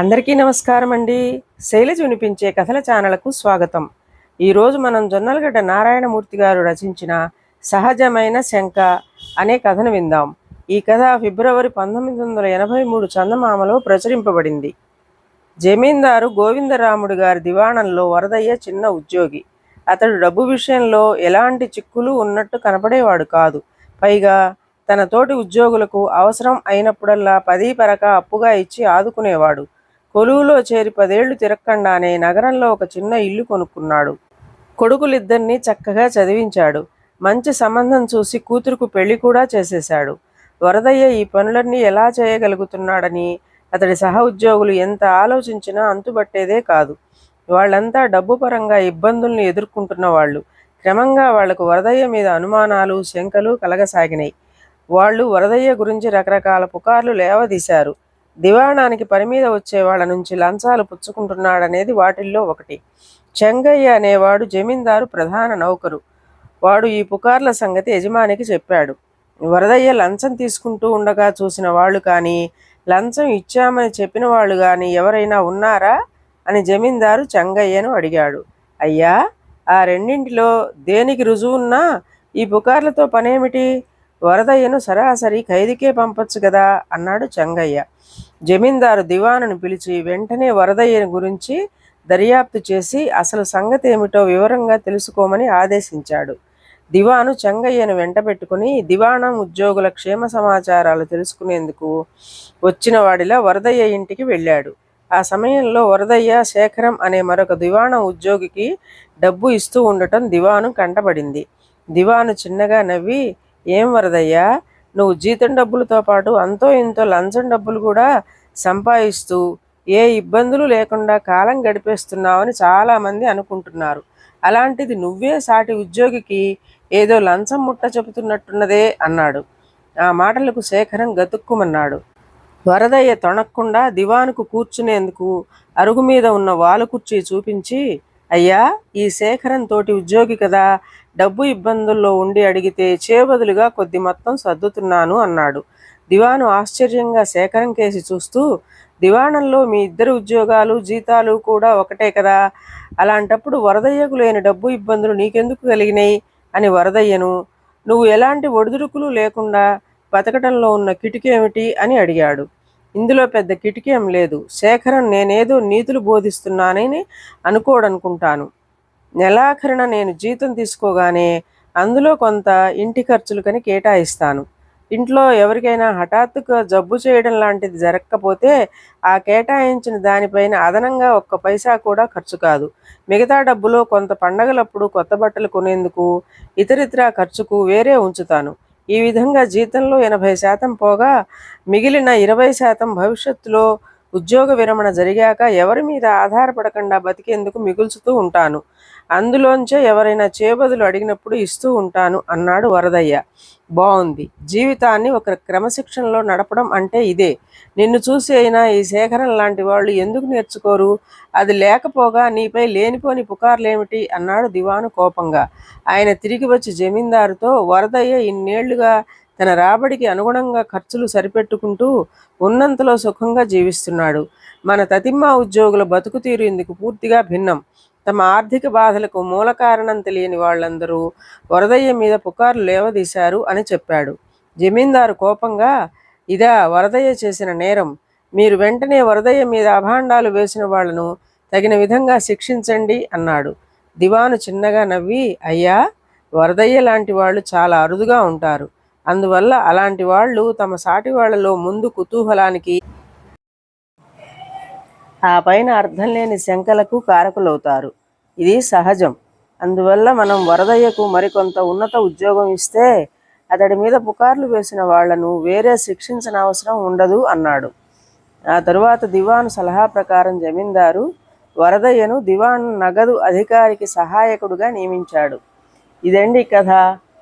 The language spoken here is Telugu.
అందరికీ నమస్కారం అండి. శైలజ వినిపించే కథల ఛానల్కు స్వాగతం. ఈరోజు మనం జొన్నలగడ్డ నారాయణమూర్తి గారు రచించిన సహజమైన శంక అనే కథను విందాం. ఈ కథ ఫిబ్రవరి పంతొమ్మిది వందల ఎనభై మూడు చందమామలో ప్రచురింపబడింది. జమీందారు గోవిందరాముడు గారి దివాణంలో వరదయ్య చిన్న ఉద్యోగి. అతడు డబ్బు విషయంలో ఎలాంటి చిక్కులు ఉన్నట్టు కనపడేవాడు కాదు. పైగా తన తోటి ఉద్యోగులకు అవసరం అయినప్పుడల్లా పదీ పరక అప్పుగా ఇచ్చి ఆదుకునేవాడు. కొలువులో చేరి పదేళ్ళు తిరక్కండానే నగరంలో ఒక చిన్న ఇల్లు కొనుక్కున్నాడు. కొడుకులిద్దరినీ చక్కగా చదివించాడు. మంచి సంబంధం చూసి కూతురుకు పెళ్ళి కూడా చేసేశాడు. వరదయ్య ఈ పనులన్నీ ఎలా చేయగలుగుతున్నాడని అతడి సహ ఉద్యోగులు ఎంత ఆలోచించినా అంతుబట్టేదే కాదు. వాళ్ళంతా డబ్బు పరంగా ఇబ్బందుల్ని ఎదుర్కొంటున్న వాళ్ళు. క్రమంగా వాళ్ళకు వరదయ్య మీద అనుమానాలు శంకలు కలగసాగినాయి. వాళ్ళు వరదయ్య గురించి రకరకాల పుకార్లు లేవదీశారు. దివాణానికి పని మీద వచ్చే వాళ్ళ నుంచి లంచాలు పుచ్చుకుంటున్నాడనేది వాటిల్లో ఒకటి. చెంగయ్య అనేవాడు జమీందారు ప్రధాన నౌకరు. వాడు ఈ పుకార్ల సంగతి యజమానికి చెప్పాడు. వరదయ్య లంచం తీసుకుంటూ ఉండగా చూసిన వాళ్ళు కానీ లంచం ఇచ్చామని చెప్పిన వాళ్ళు కానీ ఎవరైనా ఉన్నారా? అని జమీందారు చెంగయ్యను అడిగాడు. అయ్యా ఆ రెండింటిలో దేనికి రుజువున్నా ఈ పుకార్లతో పనేమిటి? వరదయ్యను సరాసరి ఖైదుకే పంపొచ్చు కదా అన్నాడు చెంగయ్య. జమీందారు దివానును పిలిచి వెంటనే వరదయ్యను గురించి దర్యాప్తు చేసి అసలు సంగతి ఏమిటో వివరంగా తెలుసుకోమని ఆదేశించాడు. దివాను చెంగయ్యను వెంటబెట్టుకుని దివాణం ఉద్యోగుల క్షేమ సమాచారాలు తెలుసుకునేందుకు వచ్చిన వాడిలా వరదయ్య ఇంటికి వెళ్ళాడు. ఆ సమయంలో వరదయ్య శేఖరం అనే మరొక దివాణం ఉద్యోగికి డబ్బు ఇస్తూ ఉండటం దివాను కంటపడింది. దివాను చిన్నగా నవ్వి ఏం వరదయ్యా? నువ్వు జీతం డబ్బులతో పాటు అంతో ఇంతో లంచం డబ్బులు కూడా సంపాదిస్తూ ఏ ఇబ్బందులు లేకుండా కాలం గడిపేస్తున్నావని చాలామంది అనుకుంటున్నారు. అలాంటిది నువ్వే సాటి ఉద్యోగికి ఏదో లంచం ముట్ట చెబుతున్నట్టున్నదే అన్నాడు. ఆ మాటలకు శేఖరం గతుక్కుమన్నాడు. వరదయ్య తొణక్కుండా దివానుకు కూర్చునేందుకు అరుగు మీద ఉన్న వాలు కుర్చీ చూపించి అయ్యా ఈ శేఖరం తోటి ఉద్యోగి కదా డబ్బు ఇబ్బందుల్లో ఉండి అడిగితే చేబదులుగా కొద్ది మొత్తం సర్దుతున్నాను అన్నాడు. దివాను ఆశ్చర్యంగా శేఖరం కేసి చూస్తూ దివాణంలో మీ ఇద్దరు ఉద్యోగాలు జీతాలు కూడా ఒకటే కదా అలాంటప్పుడు వరదయ్యకు లేని డబ్బు ఇబ్బందులు నీకెందుకు కలిగినాయి అని వరదయ్యను నువ్వు ఎలాంటి ఒడిదుడుకులు లేకుండా బతకటంలో ఉన్న కిటికేమిటి అని అడిగాడు. ఇందులో పెద్ద కిటికీయం లేదు. శేఖరం నేనేదో నీతులు బోధిస్తున్నానని అనుకోడనుకుంటాను. నెలాఖరిన నేను జీతం తీసుకోగానే అందులో కొంత ఇంటి ఖర్చులకని కేటాయిస్తాను. ఇంట్లో ఎవరికైనా హఠాత్తుగా జబ్బు చేయడం లాంటిది జరగకపోతే ఆ కేటాయించిన దానిపైన అదనంగా ఒక్క పైసా కూడా ఖర్చు కాదు. మిగతా డబ్బులో కొంత పండగలప్పుడు కొత్త బట్టలు కొనేందుకు ఇతరితర ఖర్చుకు వేరే ఉంచుతాను. ఈ విధంగా జీతంలో ఎనభై శాతం పోగా మిగిలిన ఇరవై శాతం భవిష్యత్తులో ఉద్యోగ విరమణ జరిగాక ఎవరి మీద ఆధారపడకుండా బతికేందుకు మిగుల్చుతూ ఉంటాను. అందులోంచే ఎవరైనా చేబదులు అడిగినప్పుడు ఇస్తూ ఉంటాను అన్నాడు వరదయ్య. బాగుంది జీవితాన్ని ఒక క్రమశిక్షణలో నడపడం అంటే ఇదే. నిన్ను చూసి అయినా ఈ సేకరణ లాంటి వాళ్ళు ఎందుకు నేర్చుకోరు? అది లేకపోగా నీపై లేనిపోని పుకార్లేమిటి? అన్నాడు దివాను కోపంగా. ఆయన తిరిగి వచ్చి జమీందారుతో వరదయ్య ఇన్నేళ్ళుగా తన రాబడికి అనుగుణంగా ఖర్చులు సరిపెట్టుకుంటూ ఉన్నంతలో సుఖంగా జీవిస్తున్నాడు. మన తతిమ్మ ఉద్యోగుల బతుకు తీరు ఇందుకు పూర్తిగా భిన్నం. తమ ఆర్థిక బాధలకు మూల కారణం తెలియని వాళ్ళందరూ వరదయ్య మీద పుకార్లు లేవదీశారు అని చెప్పాడు. జమీందారు కోపంగా ఇదా వరదయ్య చేసిన నేరం. మీరు వెంటనే వరదయ్య మీద అభాండాలు వేసిన వాళ్ళను తగిన విధంగా శిక్షించండి అన్నాడు. దివాను చిన్నగా నవ్వి అయ్యా వరదయ్య లాంటి వాళ్ళు చాలా అరుదుగా ఉంటారు. అందువల్ల అలాంటి వాళ్ళు తమ సాటి వాళ్ళలో ముందు కుతూహలానికి ఆ పైన అర్థం లేని శంకలకు కారకులవుతారు. ఇది సహజం. అందువల్ల మనం వరదయ్యకు మరికొంత ఉన్నత ఉద్యోగం ఇస్తే అతడి మీద పుకార్లు వేసిన వాళ్ళను వేరే శిక్షించిన అవసరం ఉండదు అన్నాడు. ఆ తరువాత దివాను సలహా ప్రకారం జమీందారు వరదయ్యను దివాన్ నగదు అధికారికి సహాయకుడుగా నియమించాడు. ఇదండి కథ?